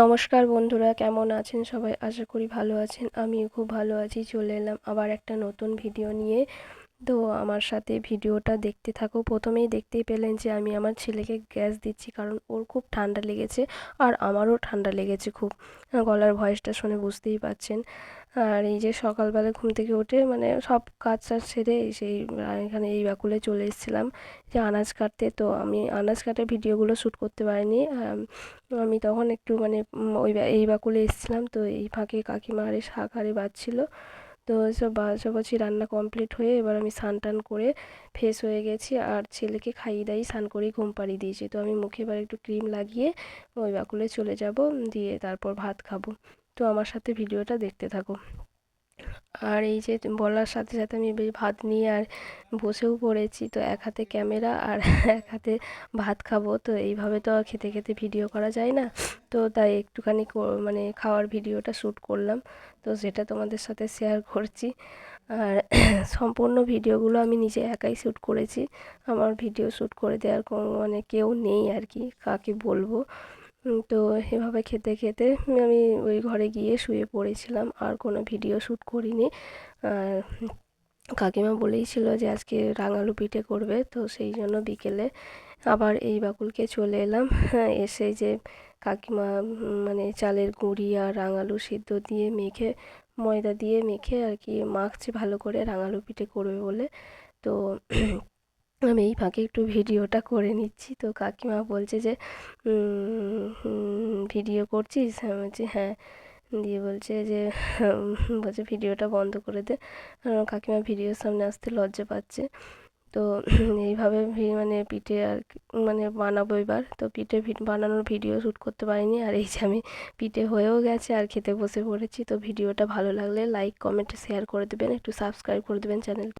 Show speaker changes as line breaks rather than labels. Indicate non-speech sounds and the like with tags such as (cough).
নমস্কার বন্ধুরা, কেমন আছেন সবাই? আশা করি ভালো আছেন। আমিও খুব ভালো আছি। চলে এলাম আবার একটা নতুন ভিডিও নিয়ে। তো আমার সাথে ভিডিওটা দেখতে থাকো। প্রথমেই দেখতেই পেলেন যে আমি আমার ছেলেকে গ্যাস দিচ্ছি কারণ ওর খুব ঠান্ডা লেগেছে আর আমারও ঠান্ডা লেগেছে খুব। গলার ভয়েসটা শুনে বুঝতেই পারছেন আর এই যে সকালবেলা ঘুম থেকে উঠে মানে সব কাজ টাজ সেরে সেই এখানে এই বাকুলে চলে এসেছিলাম যে আনাজ কাটতে। তো আমি আনাজ কাটার ভিডিওগুলো শ্যুট করতে পারিনি। আমি তখন একটু মানে ওই এই বাকুলে এসেছিলাম তো এই ফাঁকে কাকিমা আরে শাক আরে বাজছিলো তো সব বাছাবাছি রান্না কমপ্লিট হয়ে এবার আমি স্নান টান করে ফ্রেশ হয়ে গেছি আর ছেলেকে খাইয়ে দাইয়ে স্নান করেই ঘুম পাড়িয়ে দিয়েছি। তো আমি মুখে এবার একটু ক্রিম লাগিয়ে ওই বাকুলে চলে যাব, দিয়ে তারপর ভাত খাব। তো আমার সাথে ভিডিওটা দেখতে থাকো। আর এই যে বলার সাথে সাথে আমি বেশ ভাত নিয়ে আর বসেও পড়েছি। তো এক হাতে ক্যামেরা আর (laughs) এক হাতে ভাত খাব। তো এইভাবে তো আর খেতে খেতে ভিডিও করা যায় না। তো তাই একটুখানি মানে খাওয়ার ভিডিওটা শ্যুট করলাম। তো সেটা তোমাদের সাথে শেয়ার করছি। আর (clears throat) সম্পূর্ণ ভিডিওগুলো আমি নিজে একাই শ্যুট করেছি। আমার ভিডিও শ্যুট করে দেওয়ার কোনো মানে কেউ নেই আর কি। কাকে বলব? তো এভাবে খেতে খেতে আমি ওই ঘরে গিয়ে শুয়ে পড়েছিলাম, আর কোনো ভিডিও শ্যুট করিনি। আর কাকিমা বলেইছিল যে আজকে রাঙালু পিঠে করবে, তো সেই জন্য বিকেলে আবার এই বাকুলকে চলে এলাম। এসে যে কাকিমা মানে চালের গুঁড়ি আর রাঙালু সিদ্ধ দিয়ে মেখে, ময়দা দিয়ে মেখে আর কি মাখছে ভালো করে রাঙালু পিঠে করবে বলে। তো আমি এই ফাঁকে একটু ভিডিওটা করে নিচ্ছি। তো কাকিমা বলছে যে ভিডিও করছিস? আমি বলছি হ্যাঁ। দিয়ে বলছে যে বলছে ভিডিওটা বন্ধ করে দে। কাকিমা ভিডিওর সামনে আসতে লজ্জা পাচ্ছে। তো এইভাবে মানে পিঠে আর মানে বানাবো এবার। তো পিঠে বানানোর ভিডিও শ্যুট করতে পারিনি। আর এই যে আমি পিঠে হয়েও গেছে আর খেতে বসে পড়েছি। তো ভিডিওটা ভালো লাগলে লাইক, কমেন্ট, শেয়ার করে দেবেন। একটু সাবস্ক্রাইব করে দেবেন চ্যানেল